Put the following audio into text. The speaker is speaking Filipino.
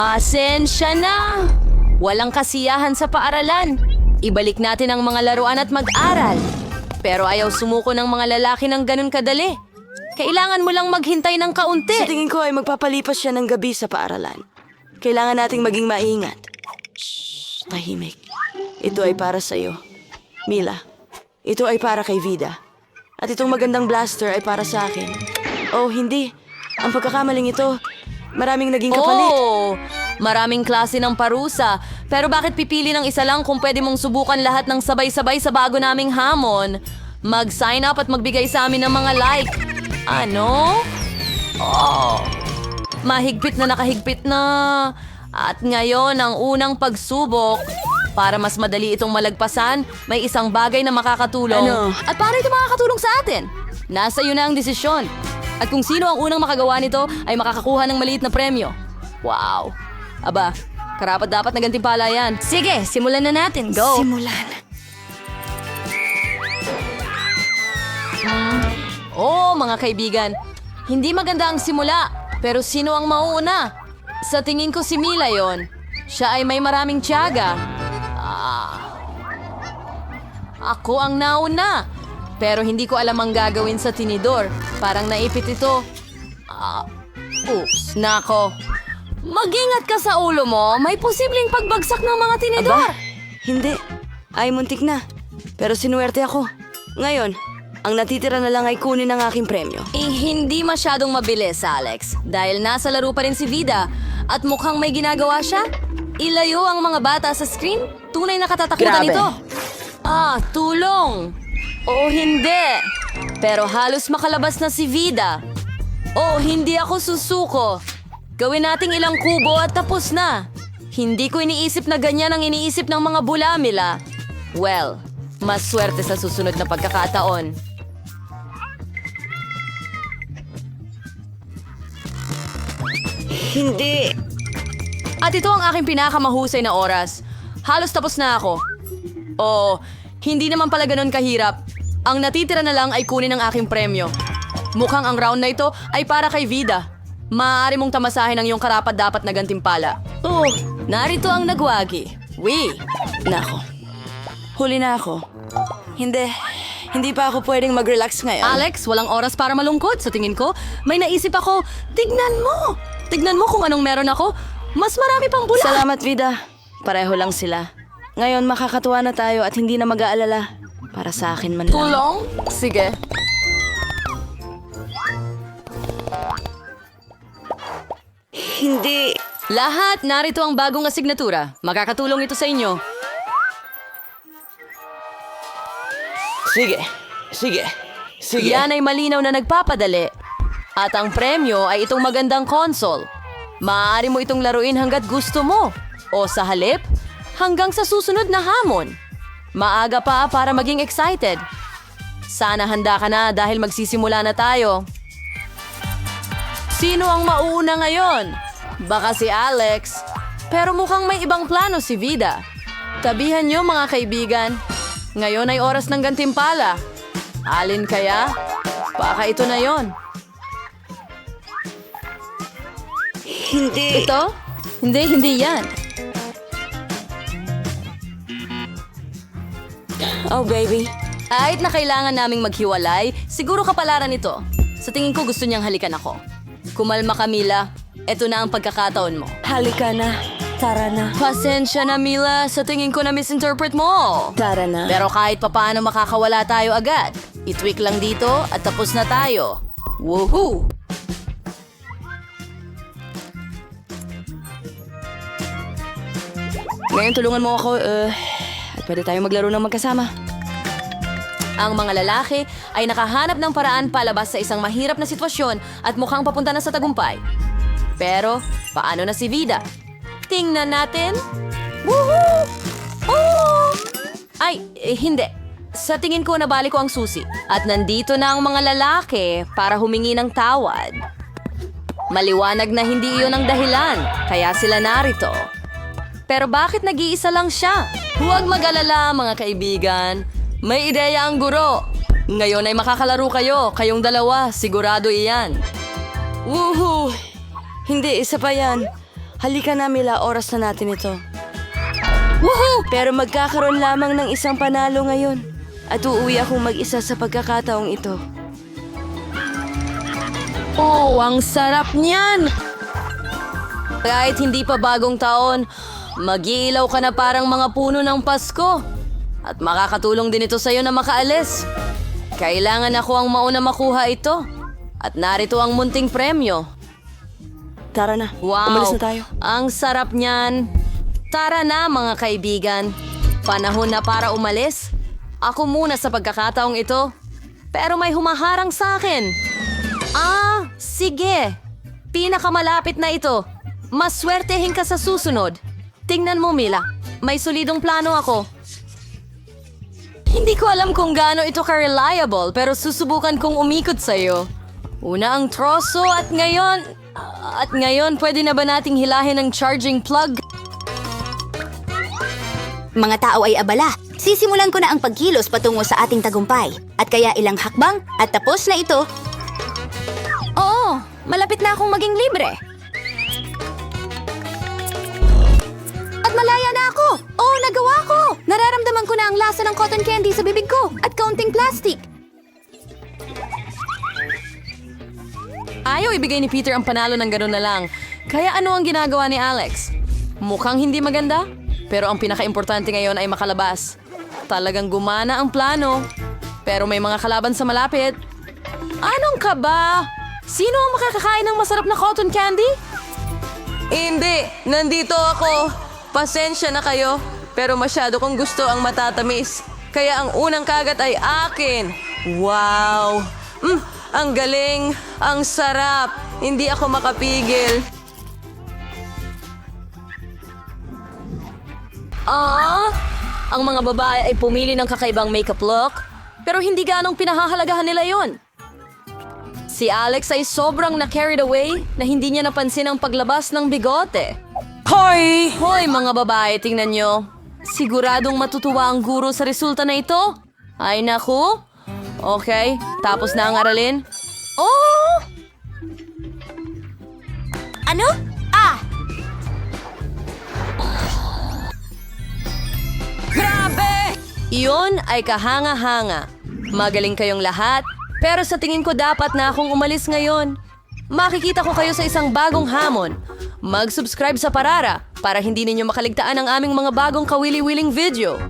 Asensya na! Walang kasiyahan sa paaralan. Ibalik natin ang mga laruan at mag-aral. Pero ayaw sumuko ng mga lalaki ng ganun kadali. Kailangan mo lang maghintay ng Sa kaunti. tingin ko ay magpapalipas siya ng gabi sa paaralan. Kailangan nating maging maingat. Shh, tahimik. Ito ay para sa'yo. Mila, ito ay para kay Vida. At itong magandang blaster ay para sa akin. Oh, hindi. Ang pagkakamaling ito, maraming naging kapalit. Oh, maraming klase ng parusa. Pero bakit pipili ng isa lang kung pwede mong subukan lahat ng sabay-sabay sa bago naming hamon? Mag-sign up at magbigay sa amin ng mga like. Ano? Oh, mahigpit na nakahigpit na. At ngayon, ang unang pagsubok. Para mas madali itong malagpasan, may isang bagay na makakatulong. Ano? At paano ito makakatulong sa atin? Nasa iyo na ang desisyon. At kung sino ang unang makagawa nito ay makakakuha ng maliit na premyo. Wow. Aba, karapat dapat na gantimpala yan. Sige, simulan na natin. Go! Simulan. Oo, mga kaibigan. Hindi maganda ang simula. Pero sino ang mauuna? Sa tingin ko si Mila yon. Siya ay may maraming tiyaga. Ah. Ako ang nauna. Pero hindi ko alam ang gagawin sa tinidor. Parang naipit ito. Ah. Oops, nako. Mag-ingat ka sa ulo mo. May posibleng pagbagsak ng mga tinidor. Aba, hindi. Ay, muntik na. Pero sinuwerte ako. Ngayon, ang natitira na lang ay kunin ang aking premyo. Eh, hindi masyadong mabilis, Alex. Dahil nasa laro pa rin si Vida at mukhang may ginagawa siya. Ilayo ang mga bata sa screen. Tunay na katatakutan Grabe. ito. Ah, tulong. Oo, hindi. Pero halos makalabas na si Vida. Oh, hindi ako susuko. Gawin nating ilang kubo at tapos na. Hindi ko iniisip na ganyan ang iniisip ng mga bulamila. Well, mas swerte sa susunod na pagkakataon. Hindi. At ito ang aking pinakamahusay na oras. Halos tapos na ako. Oo, hindi naman pala ganun kahirap. Ang natitira na lang ay kunin ang aking premyo. Mukhang ang round na ito ay para kay Vida. Maaari mong tamasahin ang iyong karapat dapat na gantimpala. Oh, Narito ang nagwagi. We. nako. Huli na ako. Hindi. Hindi pa ako pwedeng mag-relax ngayon. Alex, walang oras para malungkot. Sa tingin ko, may naisip ako. Tignan mo! Tignan mo kung anong meron ako. Mas marami pang bula. Salamat, Vida. Pareho lang sila. Ngayon, makakatuwa na tayo at hindi na mag-aalala. Para sa akin man lang. Tulong? Sige. Hindi. Lahat, narito ang bagong asignatura. Makakatulong ito sa inyo. Sige. Sige. Sige. Yan ay malinaw na nagpapadali. At ang premyo ay itong magandang console. Maaari mo itong laruin hanggat gusto mo. O sa halip, hanggang sa susunod na hamon. Maaga pa para maging excited. Sana handa ka na dahil magsisimula na tayo. Sino ang mauuna ngayon? Baka si Alex. Pero mukhang may ibang plano si Vida. Tabihan niyo mga kaibigan. Ngayon ay oras ng gantimpala. Alin kaya? Baka ito na yon. Hindi. Ito? Hindi, hindi yan. Oh, baby. Kahit na kailangan naming maghiwalay, siguro kapalaran ito. Sa tingin ko gusto niyang halikan ako. Kumalma ka, Mila. Ito na ang pagkakataon mo. Halika na. Tara na. Pasensya na, Mila. Sa tingin ko na misinterpret mo. Tara na. Pero kahit papaano makakawala tayo agad. I-tweak lang dito at tapos na tayo. Woohoo! Ngayon, tulungan mo ako. Uh, pwede tayo maglaro ng magkasama. Ang mga lalaki ay nakahanap ng paraan palabas sa isang mahirap na sitwasyon at mukhang papunta na sa tagumpay. Pero, paano na si Vida? Tingnan natin. Woohoo! Oh! Ay, eh, hindi. Sa tingin ko nabali ko ang susi. At nandito na ang mga lalaki para humingi ng tawad. Maliwanag na hindi iyon ang dahilan, kaya sila narito. Pero bakit nag-iisa lang siya? Huwag mag-alala, mga kaibigan. May ideya ang guro. Ngayon ay makakalaro kayo, kayong dalawa, sigurado iyan. Woohoo! Hindi, isa pa yan. Halika na, Mila. Oras na natin ito. Woohoo! Pero magkakaroon lamang ng isang panalo ngayon. At uuwi akong mag-isa sa pagkakataong ito. Oh, ang sarap niyan! Kahit hindi pa bagong taon, mag-iilaw ka na parang mga puno ng Pasko. At makakatulong din ito sa'yo na makaalis. Kailangan ako ang mauna makuha ito. At narito ang munting premyo. Tara na. Wow! Umalis na tayo. Ang sarap niyan. Tara na mga kaibigan. Panahon na para umalis. Ako muna sa pagkakataong ito. Pero may humaharang sa akin. Ah, sige. Pinakamalapit na ito. Maswertehin ka sa susunod. Tingnan mo, Mila. May solidong plano ako. Hindi ko alam kung gaano ito ka-reliable pero susubukan kong umikot sa'yo. Una ang troso at ngayon... At ngayon, pwede na ba nating hilahin ang charging plug? Mga tao ay abala. Sisimulan ko na ang pagkilos patungo sa ating tagumpay. At kaya ilang hakbang at tapos na ito. Oo, malapit na akong maging libre. Ako! Oo, nagawa ko! Nararamdaman ko na ang lasa ng cotton candy sa bibig ko at kaunting plastic. Ayaw ibigay ni Peter ang panalo ng gano'n na lang. Kaya ano ang ginagawa ni Alex? Mukhang hindi maganda, pero ang pinaka-importante ngayon ay makalabas. Talagang gumana ang plano, pero may mga kalaban sa malapit. Anong ka ba? Sino ang makakakain ng masarap na cotton candy? Hindi, nandito ako. Pasensya na kayo, pero masyado kong gusto ang matatamis. Kaya ang unang kagat ay akin. Wow! Mm, ang galing! Ang sarap! Hindi ako makapigil. Ah! Ang mga babae ay pumili ng kakaibang makeup look, pero hindi ganong pinahahalagahan nila yon. Si Alex ay sobrang na-carried away na hindi niya napansin ang paglabas ng bigote. Hoy! Hoy mga babae, tingnan nyo. Siguradong matutuwa ang guro sa resulta na ito. Ay naku. Okay, tapos na ang aralin. Oh! Ano? Ah! Grabe! Iyon ay kahanga-hanga. Magaling kayong lahat, pero sa tingin ko dapat na akong umalis ngayon. Makikita ko kayo sa isang bagong hamon. Mag-subscribe sa Parara para hindi ninyo makaligtaan ang aming mga bagong kawili-wiling video.